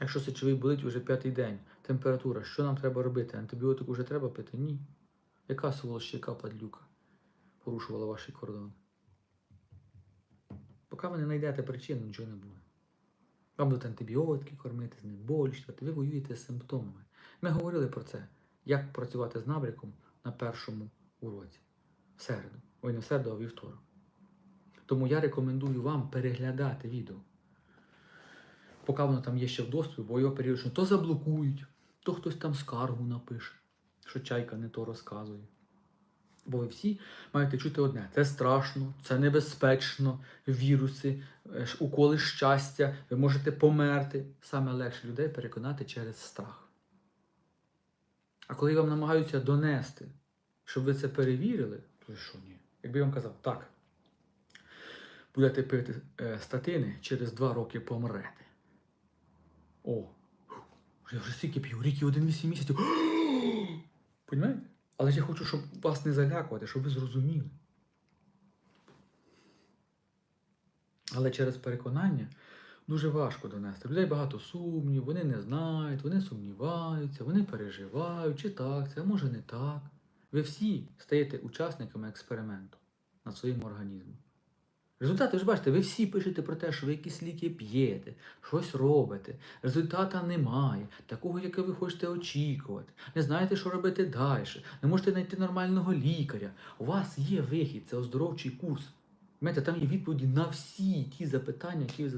Якщо сечовий болить вже п'ятий день, температура, що нам треба робити? Антибіотик уже треба пити? Ні. Яка сволоч, яка падлюка порушувала ваші кордони? Поки ви не знайдете причину, нічого не буде. Вам будуть антибіотики кормити, знеболювати, ви воюєте з симптомами. Ми говорили про це, як працювати з набряком на першому уроці. В середу. Ой, не в середу, а вівторок. Тому я рекомендую вам переглядати відео. Поки воно там є ще в доступі, бо його періодично то заблокують, то хтось там скаргу напише, що чайка не то розказує. Бо ви всі маєте чути одне: це страшно, це небезпечно, віруси, е, уколи щастя, ви можете померти. Саме легше людей переконати через страх. А коли вам намагаються донести, щоб ви це перевірили, то що ні? Якби я вам казав, так, будете пити е, статини, через два роки помрете. О, я вже стільки п'ю, рік і один вісім місяців. Понімаєте? Але я хочу, щоб вас не залякувати, щоб ви зрозуміли. Але через переконання дуже важко донести. Людей багато сумнів, вони не знають, вони сумніваються, вони переживають, чи так, це а може не так. Ви всі стаєте учасниками експерименту над своїм організмом. Результати, ви ж бачите, ви всі пишете про те, що ви якісь ліки п'єте, щось робите, результата немає, такого, яке ви хочете очікувати, не знаєте, що робити далі, не можете знайти нормального лікаря. У вас є вихід, це оздоровчий курс. Знаєте, там є відповіді на всі ті запитання, які ви